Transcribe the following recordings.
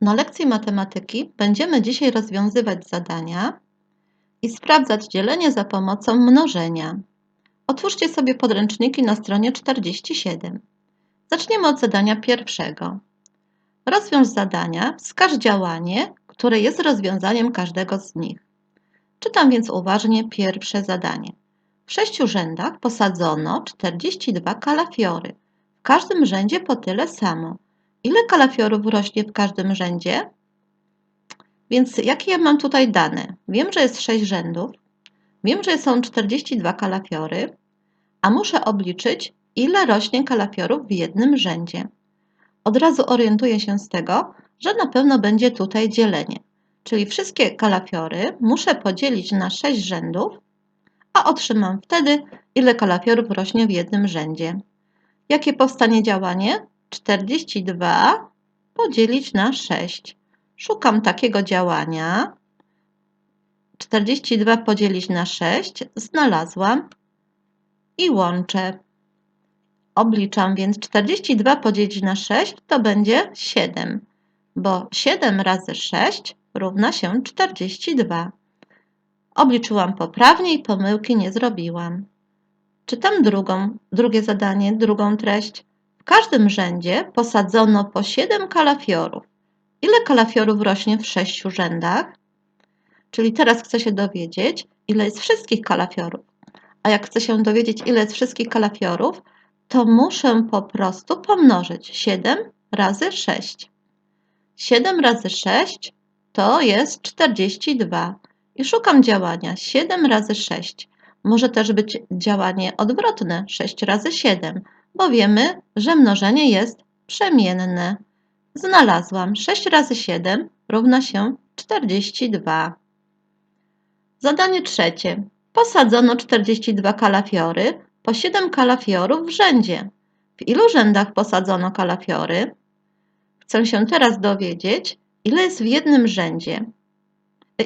Na lekcji matematyki będziemy dzisiaj rozwiązywać zadania i sprawdzać dzielenie za pomocą mnożenia. Otwórzcie sobie podręczniki na stronie 47. Zaczniemy od zadania pierwszego. Rozwiąż zadania, wskaż działanie, które jest rozwiązaniem każdego z nich. Czytam więc uważnie pierwsze zadanie. W sześciu rzędach posadzono 42 kalafiory. W każdym rzędzie po tyle samo. Ile kalafiorów rośnie w każdym rzędzie? Więc jakie ja mam tutaj dane? Wiem, że jest 6 rzędów, wiem, że są 42 kalafiory, a muszę obliczyć, ile rośnie kalafiorów w jednym rzędzie. Od razu orientuję się z tego, że na pewno będzie tutaj dzielenie. Czyli wszystkie kalafiory muszę podzielić na 6 rzędów, a otrzymam wtedy, ile kalafiorów rośnie w jednym rzędzie. Jakie powstanie działanie? 42 podzielić na 6. Szukam takiego działania. 42 podzielić na 6 znalazłam i łączę. Obliczam więc 42 podzielić na 6 to będzie 7, bo 7 razy 6 równa się 42. Obliczyłam poprawnie i pomyłki nie zrobiłam. Czytam drugą, drugie zadanie, drugą treść. W każdym rzędzie posadzono po 7 kalafiorów. Ile kalafiorów rośnie w 6 rzędach? Czyli teraz chcę się dowiedzieć, ile jest wszystkich kalafiorów. A jak chcę się dowiedzieć, ile jest wszystkich kalafiorów, to muszę po prostu pomnożyć 7 razy 6. 7 razy 6 to jest 42. I szukam działania 7 razy 6. Może też być działanie odwrotne 6 razy 7, bo wiemy, że mnożenie jest przemienne. Znalazłam 6 razy 7 równa się 42. Zadanie trzecie. Posadzono 42 kalafiory, po 7 kalafiorów w rzędzie. W ilu rzędach posadzono kalafiory? Chcę się teraz dowiedzieć, ile jest w jednym rzędzie.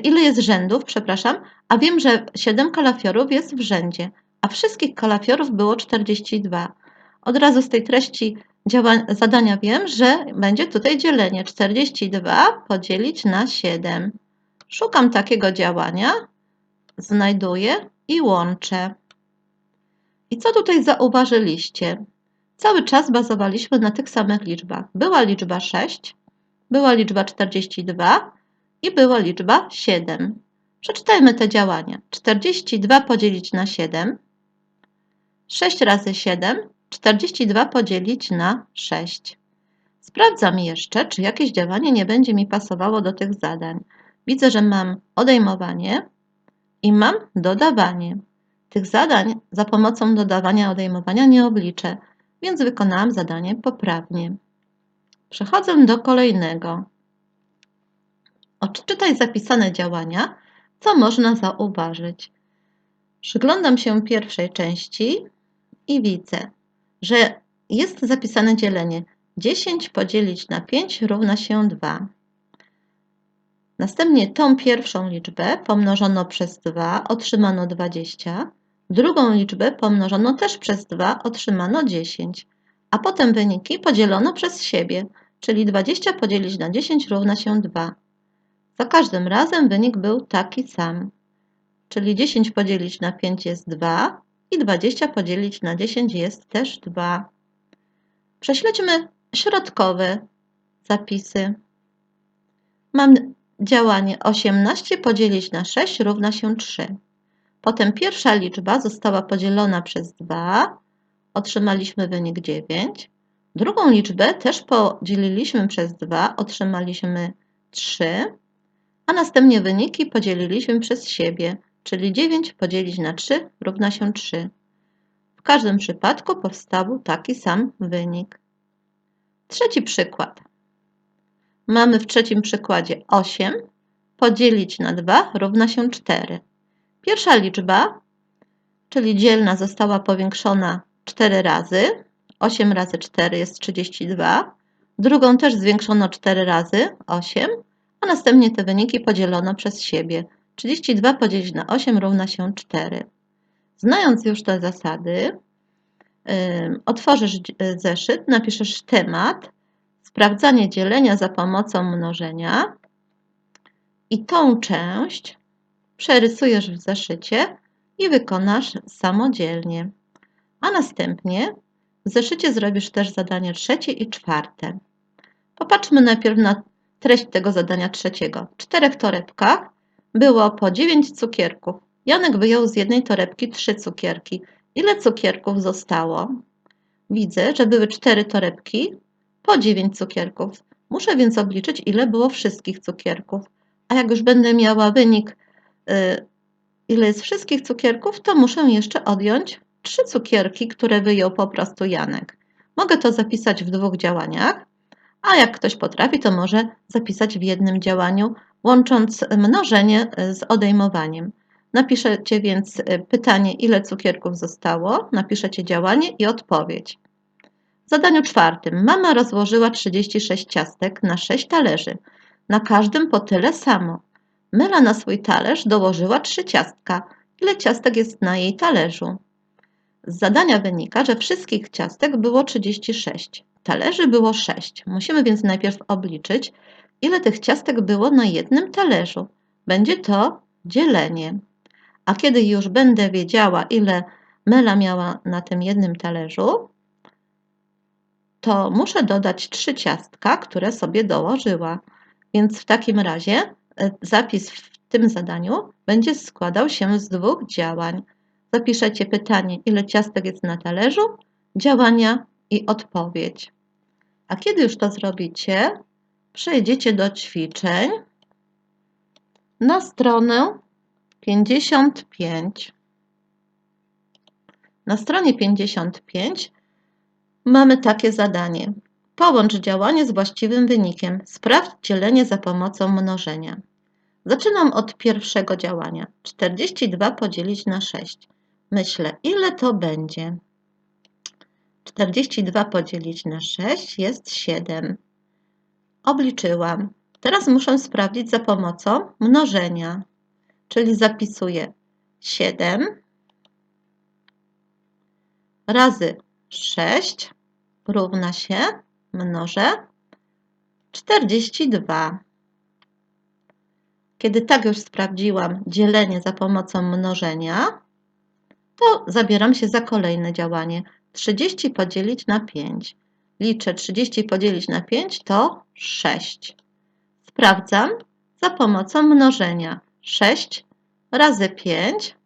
Ile jest rzędów, przepraszam, a wiem, że 7 kalafiorów jest w rzędzie, a wszystkich kalafiorów było 42. Od razu z tej treści zadania wiem, że będzie tutaj dzielenie 42 podzielić na 7. Szukam takiego działania, znajduję i łączę. I co tutaj zauważyliście? Cały czas bazowaliśmy na tych samych liczbach. Była liczba 6, była liczba 42 i była liczba 7. Przeczytajmy te działania. 42 podzielić na 7, 6 razy 7, 42 podzielić na 6. Sprawdzam jeszcze, czy jakieś działanie nie będzie mi pasowało do tych zadań. Widzę, że mam odejmowanie i mam dodawanie. Tych zadań za pomocą dodawania odejmowania nie obliczę, więc wykonałam zadanie poprawnie. Przechodzę do kolejnego. Odczytaj zapisane działania, co można zauważyć. Przyglądam się pierwszej części i widzę, że jest zapisane dzielenie 10 podzielić na 5 równa się 2. Następnie tą pierwszą liczbę pomnożono przez 2, otrzymano 20. Drugą liczbę pomnożono też przez 2, otrzymano 10. A potem wyniki podzielono przez siebie, czyli 20 podzielić na 10 równa się 2. Za każdym razem wynik był taki sam. Czyli 10 podzielić na 5 jest 2 i 20 podzielić na 10 jest też 2. Prześledźmy środkowe zapisy. Mam działanie 18 podzielić na 6 równa się 3. Potem pierwsza liczba została podzielona przez 2, otrzymaliśmy wynik 9. Drugą liczbę też podzieliliśmy przez 2, otrzymaliśmy 3 a następnie wyniki podzieliliśmy przez siebie, czyli 9 podzielić na 3 równa się 3. W każdym przypadku powstał taki sam wynik. Trzeci przykład. Mamy w trzecim przykładzie 8 podzielić na 2 równa się 4. Pierwsza liczba, czyli dzielna, została powiększona 4 razy. 8 razy 4 jest 32. Drugą też zwiększono 4 razy, 8 a następnie te wyniki podzielono przez siebie. 32 podzielić na 8 równa się 4. Znając już te zasady, otworzysz zeszyt, napiszesz temat, sprawdzanie dzielenia za pomocą mnożenia i tą część przerysujesz w zeszycie i wykonasz samodzielnie. A następnie w zeszycie zrobisz też zadanie trzecie i czwarte. Popatrzmy najpierw na treść tego zadania trzeciego. W czterech torebkach było po 9 cukierków. Janek wyjął z jednej torebki trzy cukierki. Ile cukierków zostało? Widzę, że były cztery torebki po 9 cukierków. Muszę więc obliczyć, ile było wszystkich cukierków. A jak już będę miała wynik, y, ile jest wszystkich cukierków, to muszę jeszcze odjąć trzy cukierki, które wyjął po prostu Janek. Mogę to zapisać w dwóch działaniach, a jak ktoś potrafi, to może zapisać w jednym działaniu, łącząc mnożenie z odejmowaniem. Napiszecie więc y, pytanie, ile cukierków zostało, napiszecie działanie i odpowiedź. W zadaniu czwartym mama rozłożyła 36 ciastek na 6 talerzy, na każdym po tyle samo. Mela na swój talerz dołożyła 3 ciastka. Ile ciastek jest na jej talerzu? Z zadania wynika, że wszystkich ciastek było 36. Talerzy było 6. Musimy więc najpierw obliczyć, ile tych ciastek było na jednym talerzu. Będzie to dzielenie. A kiedy już będę wiedziała, ile Mela miała na tym jednym talerzu, to muszę dodać trzy ciastka, które sobie dołożyła. Więc w takim razie e, zapis w tym zadaniu będzie składał się z dwóch działań. Zapiszecie pytanie, ile ciastek jest na talerzu, działania i odpowiedź. A kiedy już to zrobicie, przejdziecie do ćwiczeń na stronę 55. Na stronie 55 mamy takie zadanie. Połącz działanie z właściwym wynikiem. Sprawdź dzielenie za pomocą mnożenia. Zaczynam od pierwszego działania. 42 podzielić na 6. Myślę, ile to będzie? 42 podzielić na 6 jest 7. Obliczyłam. Teraz muszę sprawdzić za pomocą mnożenia, czyli zapisuję 7 razy 6 równa się, mnożę, 42. Kiedy tak już sprawdziłam dzielenie za pomocą mnożenia, to zabieram się za kolejne działanie. 30 podzielić na 5. Liczę 30 podzielić na 5 to 6. Sprawdzam za pomocą mnożenia. 6 razy 5,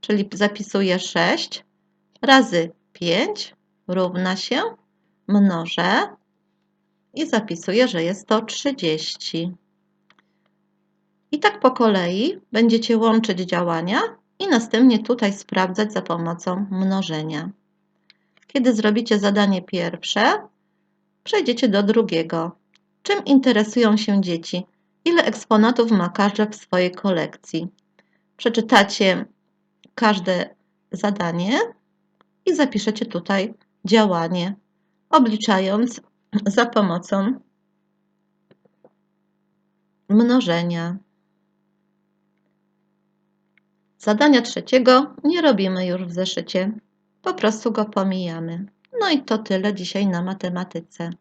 czyli zapisuję 6 razy 5 równa się, mnożę i zapisuję, że jest to 30. I tak po kolei będziecie łączyć działania i następnie tutaj sprawdzać za pomocą mnożenia. Kiedy zrobicie zadanie pierwsze, przejdziecie do drugiego. Czym interesują się dzieci? Ile eksponatów ma każda w swojej kolekcji? Przeczytacie każde zadanie i zapiszecie tutaj działanie, obliczając za pomocą mnożenia. Zadania trzeciego nie robimy już w zeszycie, po prostu go pomijamy. No i to tyle dzisiaj na matematyce.